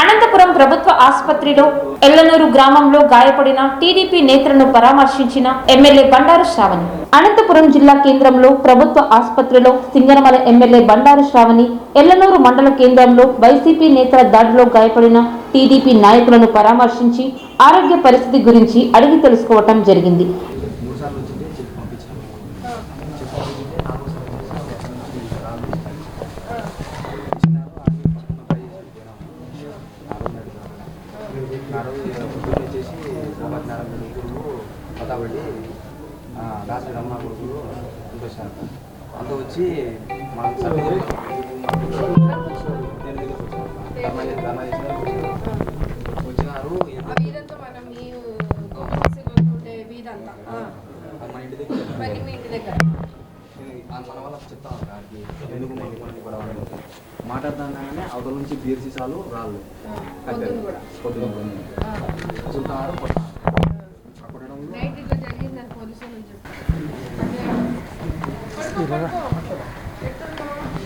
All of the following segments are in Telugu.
అనంతపురం ప్రభుత్వ ఆసుపత్రిలో ఎల్లనూరు గ్రామంలో గాయపడిన టీడీపీ నేతలను పరామర్శించిన ఎమ్మెల్యే బండారు శ్రావణి. అనంతపురం జిల్లా కేంద్రంలో ప్రభుత్వ ఆసుపత్రిలో సింగనమల ఎమ్మెల్యే బండారు శ్రావణి ఎల్లనూరు మండల కేంద్రంలో వైసీపీ నేతల దాడిలో గాయపడిన టీడీపీ నాయకులను పరామర్శించి ఆరోగ్య పరిస్థితి గురించి అడిగి తెలుసుకోవటం జరిగింది. ఎట్టున్నావు? ఆ? ఎక్కడ తగిలింది?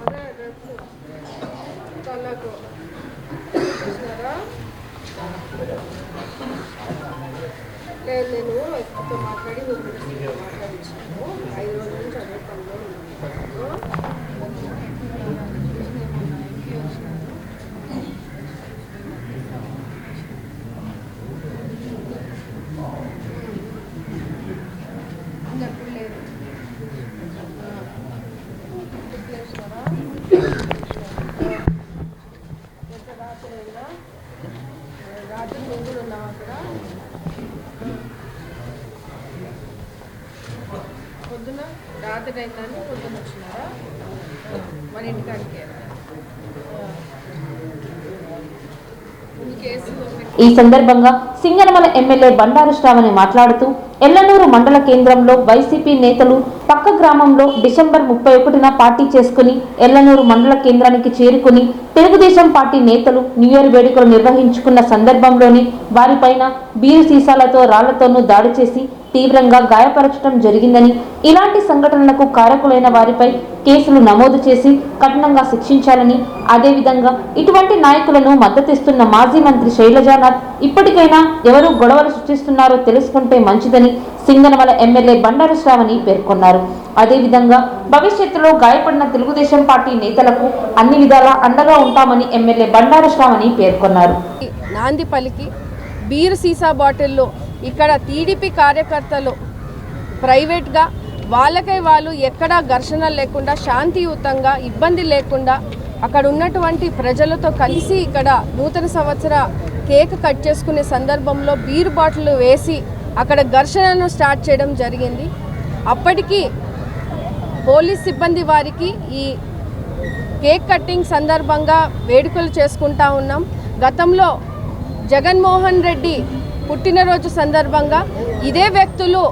అదే డ్రెస్. కళ్ళకు. చూసినారా? లేదు నేను ఎక్కువతో మాట్లాడి పొద్దున రాత్రి అయిందని పొద్దున వచ్చినారా? మన ఇంటికాడికి ఈ సందర్భంగా సింగనమల ఎమ్మెల్యే బండారు శ్రావణి మాట్లాడుతూ ఎల్లనూరు మండల కేంద్రంలో వైసీపీ నేతలు పక్క గ్రామంలో డిసెంబర్ ముప్పై ఒకటిన పార్టీ చేసుకుని ఎల్లనూరు మండల కేంద్రానికి చేరుకుని తెలుగుదేశం పార్టీ నేతలు న్యూ ఇయర్ వేడుకలు నిర్వహించుకున్న సందర్భంలోనే వారిపైన బీరు సీసాలతో రాళ్ళతోనూ దాడి చేసి తీవ్రంగా గాయపరచడం జరిగిందని ఇలాంటి సంఘటనలకు కారకులైన వారిపై కేసులు నమోదు చేసి కఠినంగా శిక్షించాలని అదేవిధంగా ఇటువంటి నాయకులను మద్దతిస్తున్న మాజీ మంత్రి శైలజానాథ్ ఇప్పటికైనా ఎవరు గొడవలు సృష్టిస్తున్నారో తెలుసుకుంటే మంచిదని సింగనమల ఎమ్మెల్యే బండారు శ్రావణి పేర్కొన్నారు. అదేవిధంగా భవిష్యత్తులో గాయపడిన తెలుగుదేశం పార్టీ నేతలకు అన్ని విధాలా అండగా ఉంటామని ఎమ్మెల్యే బండారు శ్రావణి పేర్కొన్నారు. నాంది పలికి బీరు సీసా బాటిల్లో ఇక్కడ టీడీపీ కార్యకర్తలు ప్రైవేట్గా వాళ్ళకై వాళ్ళు ఎక్కడా ఘర్షణ లేకుండా శాంతియుతంగా ఇబ్బంది లేకుండా అక్కడ ఉన్నటువంటి ప్రజలతో కలిసి ఇక్కడ నూతన సంవత్సర కేక్ కట్ చేసుకునే సందర్భంలో బీరు బాటిల్ వేసి అక్కడ ఘర్షణను స్టార్ట్ చేయడం జరిగింది. అప్పటికి పోలీస్ సిబ్బంది వారికి ఈ కేక్ కటింగ్ సందర్భంగా వేడుకలు చేసుకుంటా ఉన్నాం. గతంలో జగన్మోహన్ రెడ్డి పుట్టినరోజు సందర్భంగా ఇదే వ్యక్తులు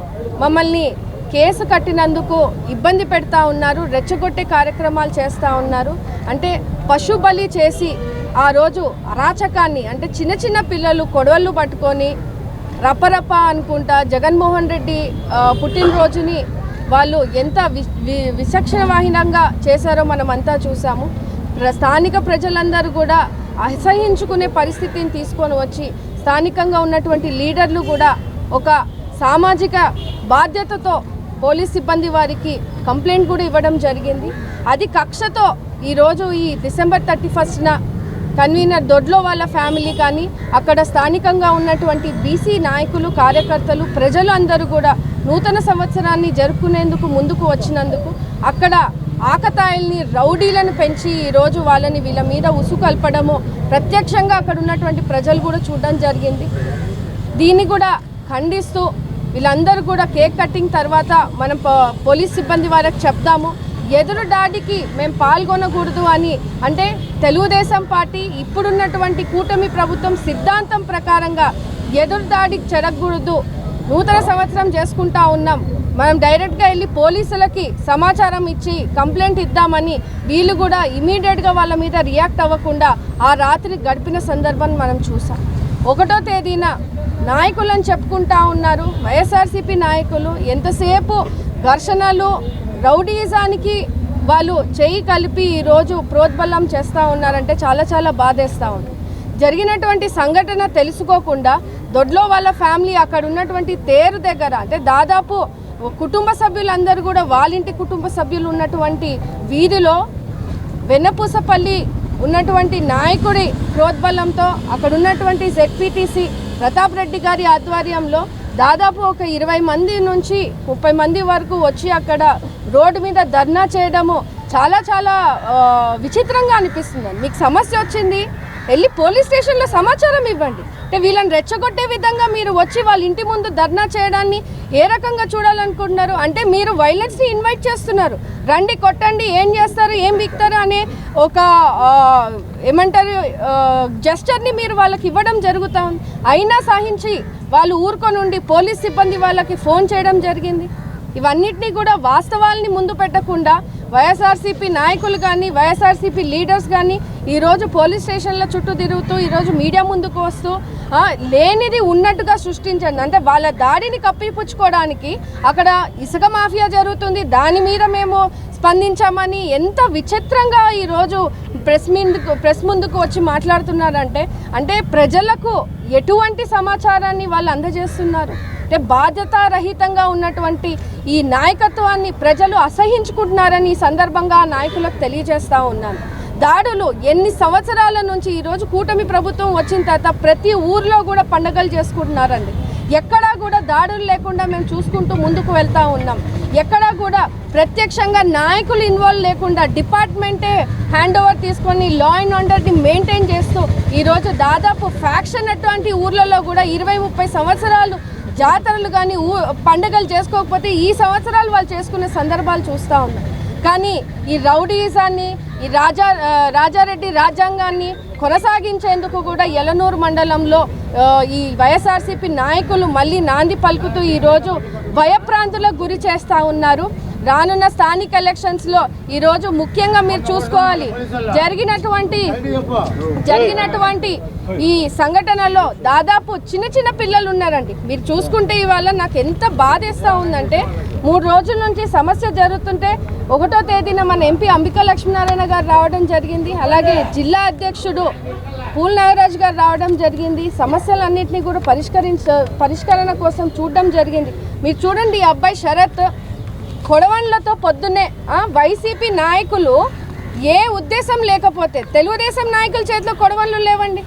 మమ్మల్ని కేసు కట్టినందుకు ఇబ్బంది పెడతా ఉన్నారు రెచ్చగొట్టే కార్యక్రమాలు చేస్తూ ఉన్నారు. అంటే పశు బలి చేసి ఆ రోజు అరాచకాన్ని అంటే చిన్న చిన్న పిల్లలు కొడవళ్ళు పట్టుకొని రపరప అనుకుంటా జగన్మోహన్ రెడ్డి పుట్టినరోజుని వాళ్ళు ఎంత వి విచక్షణవాహీనంగా చేశారో మనమంతా చూసాము స్థానిక ప్రజలందరూ కూడా అసహించుకునే పరిస్థితిని తీసుకొని వచ్చి స్థానికంగా ఉన్నటువంటి లీడర్లు కూడా ఒక సామాజిక బాధ్యతతో పోలీస్ సిబ్బంది వారికి కంప్లైంట్ కూడా ఇవ్వడం జరిగింది. అది కక్షతో ఈరోజు ఈ డిసెంబర్ థర్టీ ఫస్ట్న కన్వీనర్ దొడ్లో వాళ్ళ ఫ్యామిలీ కానీ అక్కడ స్థానికంగా ఉన్నటువంటి బీసీ నాయకులు కార్యకర్తలు ప్రజలు అందరూ కూడా నూతన సంవత్సరాన్ని జరుపుకునేందుకు ముందుకు వచ్చినందుకు అక్కడ ఆకతాయిల్ని రౌడీలను పెంచి ఈరోజు వాళ్ళని వీళ్ళ మీద ఉసుకల్పడము ప్రత్యక్షంగా అక్కడ ఉన్నటువంటి ప్రజలు కూడా చూడడం జరిగింది. దీన్ని కూడా ఖండిస్తూ వీళ్ళందరూ కూడా కేక్ కటింగ్ తర్వాత మనం పోలీస్ సిబ్బంది వారికి చెప్దాము. ఎదురు దాడికి మేము పాల్గొనకూడదు అని అంటే తెలుగుదేశం పార్టీ ఇప్పుడున్నటువంటి కూటమి ప్రభుత్వం సిద్ధాంతం ప్రకారంగా ఎదురు దాడికి చెరగకూడదు నూతన సంవత్సరం చేసుకుంటా ఉన్నాం. మనం డైరెక్ట్గా వెళ్ళి పోలీసులకి సమాచారం ఇచ్చి కంప్లైంట్ ఇద్దామని వీళ్ళు కూడా ఇమీడియట్గా వాళ్ళ మీద రియాక్ట్ అవ్వకుండా ఆ రాత్రి గడిపిన సందర్భాన్ని మనం చూసాం. ఒకటో తేదీన నాయకులని చెప్పుకుంటా ఉన్నారు. వైఎస్ఆర్సీపీ నాయకులు ఎంతసేపు ఘర్షణలు రౌడీజానికి వాళ్ళు చేయి కలిపి ఈరోజు ప్రోద్బలం చేస్తూ ఉన్నారంటే చాలా చాలా బాధేస్తూ ఉంది. జరిగినటువంటి సంఘటన తెలుసుకోకుండా దొడ్లో వాళ్ళ ఫ్యామిలీ అక్కడ ఉన్నటువంటి తేరు దగ్గర అంటే దాదాపు కుటుంబ సభ్యులందరూ కూడా వాళ్ళింటి కుటుంబ సభ్యులు ఉన్నటువంటి వీధిలో వెన్నపూసపల్లి ఉన్నటువంటి నాయకుడి ప్రోద్బలంతో అక్కడ ఉన్నటువంటి జెడ్పీటీసీ ప్రతాప్ రెడ్డి గారి ఆధ్వర్యంలో దాదాపు ఒక ఇరవై మంది నుంచి ముప్పై మంది వరకు వచ్చి అక్కడ రోడ్డు మీద ధర్నా చేయడము చాలా చాలా విచిత్రంగా అనిపిస్తుంది మీకు సమస్య వచ్చింది వెళ్ళి పోలీస్ స్టేషన్లో సమాచారం ఇవ్వండి. అంటే వీళ్ళని రెచ్చగొట్టే విధంగా మీరు వచ్చి వాళ్ళ ఇంటి ముందు ధర్నా చేయడాన్ని ఏ రకంగా చూడాలనుకుంటున్నారు? అంటే మీరు వైలెన్స్ని ఇన్వైట్ చేస్తున్నారు. రండి కొట్టండి ఏం చేస్తారు ఏం బిక్తారు అనే ఒక ఏమంటారు జస్టర్ని మీరు వాళ్ళకి ఇవ్వడం జరుగుతూ ఉంది. అయినా సహించి వాళ్ళు ఊరుకొని ఉండి పోలీస్ సిబ్బంది వాళ్ళకి ఫోన్ చేయడం జరిగింది. ఇవన్నిటినీ కూడా వాస్తవాల్ని ముందు పెట్టకుండా వైఎస్ఆర్సీపీ నాయకులు కానీ వైఎస్ఆర్సీపీ లీడర్స్ కానీ ఈరోజు పోలీస్ స్టేషన్ల చుట్టూ తిరుగుతూ ఈరోజు మీడియా ముందుకు వస్తూ లేనిది ఉన్నట్టుగా సృష్టించండి. అంటే వాళ్ళ దాడిని కప్పిపుచ్చుకోవడానికి అక్కడ ఇసుక మాఫియా జరుగుతుంది. దాని మీద మేము స్పందించామని ఎంత విచిత్రంగా ఈరోజు ప్రెస్ ముందుకు ప్రెస్ ముందుకు వచ్చి మాట్లాడుతున్నారంటే అంటే ప్రజలకు ఎటువంటి సమాచారాన్ని వాళ్ళు అందజేస్తున్నారు? అంటే బాధ్యతారహితంగా ఉన్నటువంటి ఈ నాయకత్వాన్ని ప్రజలు అసహించుకుంటున్నారని ఈ సందర్భంగా నాయకులకు తెలియజేస్తూ ఉన్నాను. దాడులు ఎన్ని సంవత్సరాల నుంచి ఈరోజు కూటమి ప్రభుత్వం వచ్చిన తర్వాత ప్రతి ఊర్లో కూడా పండగలు చేసుకుంటున్నారండి. ఎక్కడా కూడా దాడులు లేకుండా మేము చూసుకుంటూ ముందుకు వెళ్తూ ఉన్నాం. ఎక్కడా కూడా ప్రత్యక్షంగా నాయకులు ఇన్వాల్వ్ లేకుండా డిపార్ట్మెంటే హ్యాండ్ ఓవర్ తీసుకొని లా అండ్ ఆర్డర్ని మెయింటైన్ చేస్తూ ఈరోజు దాదాపు ఫ్యాక్షన్ అటువంటి ఊర్లలో కూడా ఇరవై ముప్పై సంవత్సరాలు జాతరలు కానీ ఊ పండుగలు చేసుకోకపోతే ఈ సంవత్సరాలు వాళ్ళు చేసుకునే సందర్భాలు చూస్తూ ఉన్నాం. కానీ ఈ రౌడీజాన్ని ఈ రాజా రాజారెడ్డి రాజ్యాంగాన్ని కొనసాగించేందుకు కూడా ఎలనూరు మండలంలో ఈ వైఎస్ఆర్సీపీ నాయకులు మళ్ళీ నాంది పలుకుతూ ఈరోజు భయప్రాంతులకు గురి చేస్తూ ఉన్నారు. రానున్న స్థానిక ఎలక్షన్స్లో ఈరోజు ముఖ్యంగా మీరు చూసుకోవాలి. జరిగినటువంటి జరిగినటువంటి ఈ సంఘటనలో దాదాపు చిన్న చిన్న పిల్లలు ఉన్నారండి. మీరు చూసుకుంటే ఇవాళ నాకు ఎంత బాధేస్తూ ఉందంటే మూడు రోజుల నుంచి సమస్య జరుగుతుంటే ఒకటో తేదీన మన ఎంపీ అంబికా లక్ష్మీనారాయణ గారు రావడం జరిగింది. అలాగే జిల్లా అధ్యక్షుడు పూల్ నాగరాజు గారు రావడం జరిగింది. సమస్యలన్నింటినీ కూడా పరిష్కరించ పరిష్కరణ కోసం చూడడం జరిగింది. మీరు చూడండి ఈ అబ్బాయి శరత్ కొడవన్లతో పొద్దున్నే వైసీపీ నాయకులు ఏ ఉద్దేశం లేకపోతే తెలుగుదేశం నాయకుల చేతిలో కొడవన్లు లేవండి.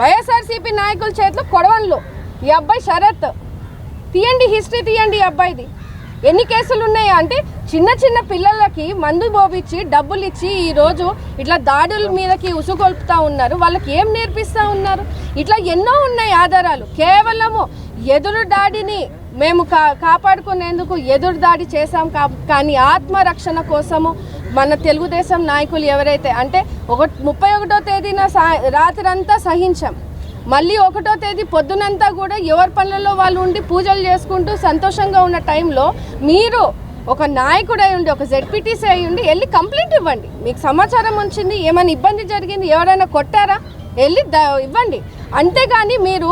వైఎస్ఆర్సీపీ నాయకుల చేతిలో కొడవన్లు. ఈ అబ్బాయి శరత్. తీయండి హిస్టరీ తీయండి ఈ అబ్బాయిది. ఎన్ని కేసులు ఉన్నాయి అంటే చిన్న చిన్న పిల్లలకి మందు పోపించి డబ్బులు ఇచ్చి ఈరోజు ఇట్లా దాడుల మీదకి ఉసుగొల్పుతా ఉన్నారు. వాళ్ళకి ఏం నేర్పిస్తూ ఉన్నారు? ఇట్లా ఎన్నో ఉన్నాయి ఆధారాలు. కేవలము ఎదురు దాడిని మేము కా కాపాడుకునేందుకు ఎదురు దాడి చేశాం కా కానీ ఆత్మరక్షణ కోసము మన తెలుగుదేశం నాయకులు ఎవరైతే అంటే ఒక ముప్పై ఒకటో తేదీన సా రాత్రంతా సహించాం. మళ్ళీ ఒకటో తేదీ పొద్దునంతా కూడా ఎవరి పనులలో వాళ్ళు ఉండి పూజలు చేసుకుంటూ సంతోషంగా ఉన్న టైంలో మీరు ఒక నాయకుడు ఉండి ఒక జెడ్పీటీసీ అయి ఉండి వెళ్ళి కంప్లైంట్ ఇవ్వండి. మీకు సమాచారం వచ్చింది ఏమైనా ఇబ్బంది జరిగింది ఎవరైనా కొట్టారా? వెళ్ళి ద ఇవ్వండి. అంతేగాని మీరు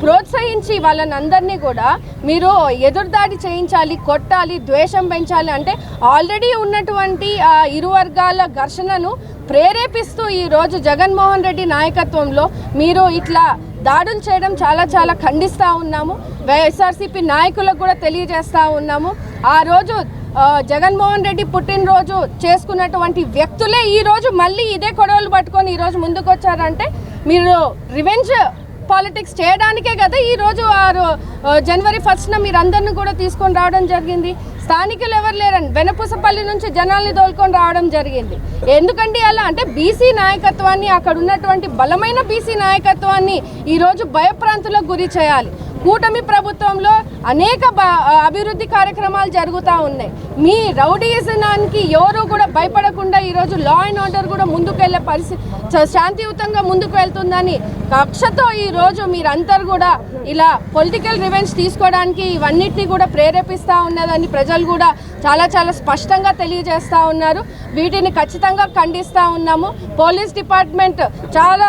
ప్రోత్సహించి వాళ్ళని అందరినీ కూడా మీరు ఎదురుదాడి చేయించాలి కొట్టాలి ద్వేషం పెంచాలి అంటే ఆల్రెడీ ఉన్నటువంటి ఆ ఇరు వర్గాల ఘర్షణను ప్రేరేపిస్తూ ఈరోజు జగన్మోహన్ రెడ్డి నాయకత్వంలో మీరు ఇట్లా దాడులు చేయడం చాలా చాలా ఖండిస్తూ ఉన్నాము. వైఎస్ఆర్సీపీ నాయకులకు కూడా తెలియజేస్తూ ఉన్నాము. ఆ రోజు జగన్మోహన్ రెడ్డి పుట్టినరోజు చేసుకున్నటువంటి వ్యక్తులే ఈరోజు మళ్ళీ ఇదే గొడవలు పట్టుకొని ఈరోజు ముందుకు వచ్చారంటే మీరు రివెంజ్ పాలిటిక్స్ చేయడానికే కదా ఈరోజు వారు ఆరు జనవరి ఫస్ట్న మీరు అందరిని కూడా తీసుకొని రావడం జరిగింది. స్థానికులు ఎవరు లేరని వెనపూసపల్లి నుంచి జనాల్ని తోలుకొని రావడం జరిగింది. ఎందుకండి అలా? అంటే బీసీ నాయకత్వాన్ని అక్కడ ఉన్నటువంటి బలమైన బీసీ నాయకత్వాన్ని ఈరోజు భయప్రాంతులకు గురి చేయాలి. కూటమి ప్రభుత్వంలో అనేక అభివృద్ధి కార్యక్రమాలు జరుగుతూ ఉన్నాయి. మీ రౌడీజనానికి ఎవరు కూడా భయపడకుండా ఈరోజు లా అండ్ ఆర్డర్ కూడా ముందుకు వెళ్ళే పరిస్థితి శాంతియుతంగా ముందుకు వెళ్తుందని కక్షతో ఈరోజు మీరందరూ కూడా ఇలా పొలిటికల్ రివెంజ్ తీసుకోవడానికి ఇవన్నిటినీ కూడా ప్రేరేపిస్తూ ఉన్నదని ప్రజలు కూడా చాలా చాలా స్పష్టంగా తెలియజేస్తూ ఉన్నారు. వీటిని ఖచ్చితంగా ఖండిస్తూ ఉన్నాము. పోలీస్ డిపార్ట్మెంట్ చాలా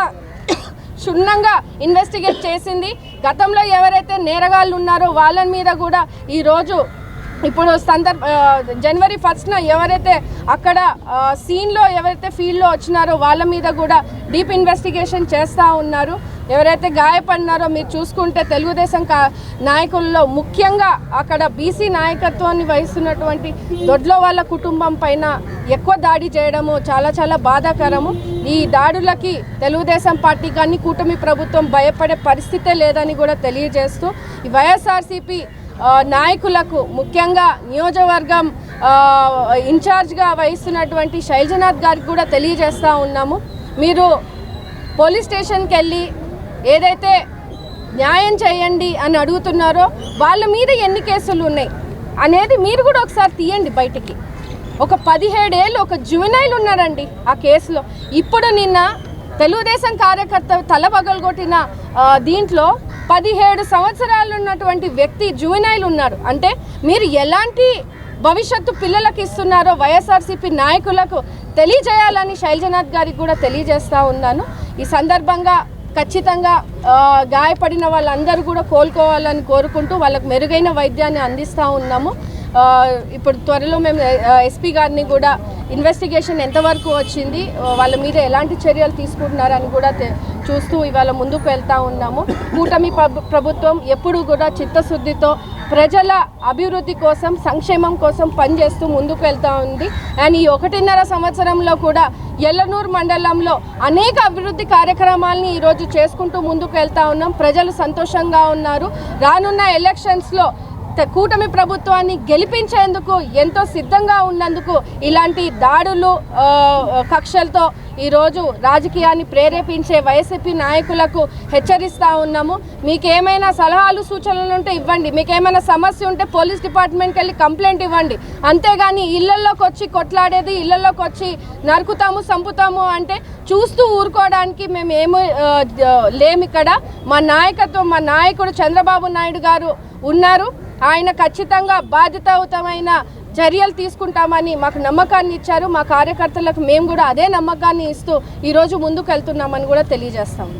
క్షుణ్ణంగా ఇన్వెస్టిగేట్ చేసింది. గతంలో ఎవరైతే నేరగాళ్ళు ఉన్నారో వాళ్ళ మీద కూడా ఈరోజు ఇప్పుడు సందర్భ జనవరి ఫస్ట్న ఎవరైతే అక్కడ సీన్లో ఎవరైతే ఫీల్డ్లో వచ్చినారో వాళ్ళ మీద కూడా డీప్ ఇన్వెస్టిగేషన్ చేస్తూ ఉన్నారు. ఎవరైతే గాయపడినారో మీరు చూసుకుంటే తెలుగుదేశం కా నాయకుల్లో ముఖ్యంగా అక్కడ బీసీ నాయకత్వాన్ని వహిస్తున్నటువంటి దొడ్లో వాళ్ళ కుటుంబం పైన ఎక్కువ దాడి చేయడము చాలా చాలా బాధాకరము. ఈ దాడులకి తెలుగుదేశం పార్టీ కానీ కూటమి ప్రభుత్వం భయపడే పరిస్థితే లేదని కూడా తెలియజేస్తూ ఈ వైఎస్ఆర్సీపీ నాయకులకు ముఖ్యంగా నియోజకవర్గం ఇన్ఛార్జ్గా వహిస్తున్నటువంటి శైలజనాథ్ గారికి కూడా తెలియజేస్తూ ఉన్నాము. మీరు పోలీస్ స్టేషన్కి వెళ్ళి ఏదైతే న్యాయం చేయండి అని అడుగుతున్నారో వాళ్ళ మీద ఎన్ని కేసులు ఉన్నాయి అనేది మీరు కూడా ఒకసారి తీయండి బయటికి. ఒక పదిహేడేళ్ళు ఒక జువెనైల్ ఉన్నారండి ఆ కేసులో. ఇప్పుడు నిన్న తెలుగుదేశం కార్యకర్త తల పగలగొట్టిన దీంట్లో పదిహేడు సంవత్సరాలు ఉన్నటువంటి వ్యక్తి జువెనైల్ ఉన్నారు. అంటే మీరు ఎలాంటి భవిష్యత్తు పిల్లలకు ఇస్తున్నారో వైఎస్ఆర్సీపీ నాయకులకు తెలియజేయాలని శైలజనాథ్ గారికి కూడా తెలియజేస్తూ ఉన్నాను. ఈ సందర్భంగా ఖచ్చితంగా గాయపడిన వాళ్ళందరూ కూడా కోలుకోవాలని కోరుకుంటూ వాళ్ళకు మెరుగైన వైద్యాన్ని అందిస్తూ ఉన్నాము. ఇప్పుడు త్వరలో మేము ఎస్పీ గారిని కూడా ఇన్వెస్టిగేషన్ ఎంతవరకు వచ్చింది వాళ్ళ మీద ఎలాంటి చర్యలు తీసుకుంటున్నారని కూడా చూస్తూ ఇవాళ ముందుకు వెళ్తూ ఉన్నాము. కూటమి ప్రభుత్వం ఎప్పుడు కూడా చిత్తశుద్ధితో ప్రజల అభివృద్ధి కోసం సంక్షేమం కోసం పనిచేస్తూ ముందుకు వెళ్తూ ఉంది. అండ్ ఈ ఒకటిన్నర సంవత్సరంలో కూడా ఎల్లనూరు మండలంలో అనేక అభివృద్ధి కార్యక్రమాలని ఈరోజు చేసుకుంటూ ముందుకు వెళ్తా ఉన్నాం. ప్రజలు సంతోషంగా ఉన్నారు. రానున్న ఎలక్షన్స్లో కూటమి ప్రభుత్వాన్ని గెలిపించేందుకు ఎంతో సిద్ధంగా ఉన్నందుకు ఇలాంటి దాడులు కక్షలతో ఈరోజు రాజకీయాన్ని ప్రేరేపించే వైసీపీ నాయకులకు హెచ్చరిస్తూ ఉన్నాము. మీకేమైనా సలహాలు సూచనలు ఉంటే ఇవ్వండి. మీకేమైనా సమస్య ఉంటే పోలీస్ డిపార్ట్మెంట్కి వెళ్ళి కంప్లైంట్ ఇవ్వండి. అంతేగాని ఇళ్ళలోకి వచ్చి కొట్లాడేది ఇళ్ళలోకి వచ్చి నరుకుతాము చంపుతాము అంటే చూస్తూ ఊరుకోవడానికి మేము ఏమి ఆ, లేము ఇక్కడ మా నాయకత్వం మా నాయకుడు చంద్రబాబు నాయుడు గారు ఉన్నారు. ఆయన ఖచ్చితంగా బాధ్యతాయుతమైన చర్యలు తీసుకుంటామని మాకు నమ్మకాన్ని ఇచ్చారు. మా కార్యకర్తలకు మేము కూడా అదే నమ్మకాన్ని ఇస్తూ ఈరోజు ముందుకు వెళ్తున్నామని కూడా తెలియజేస్తాము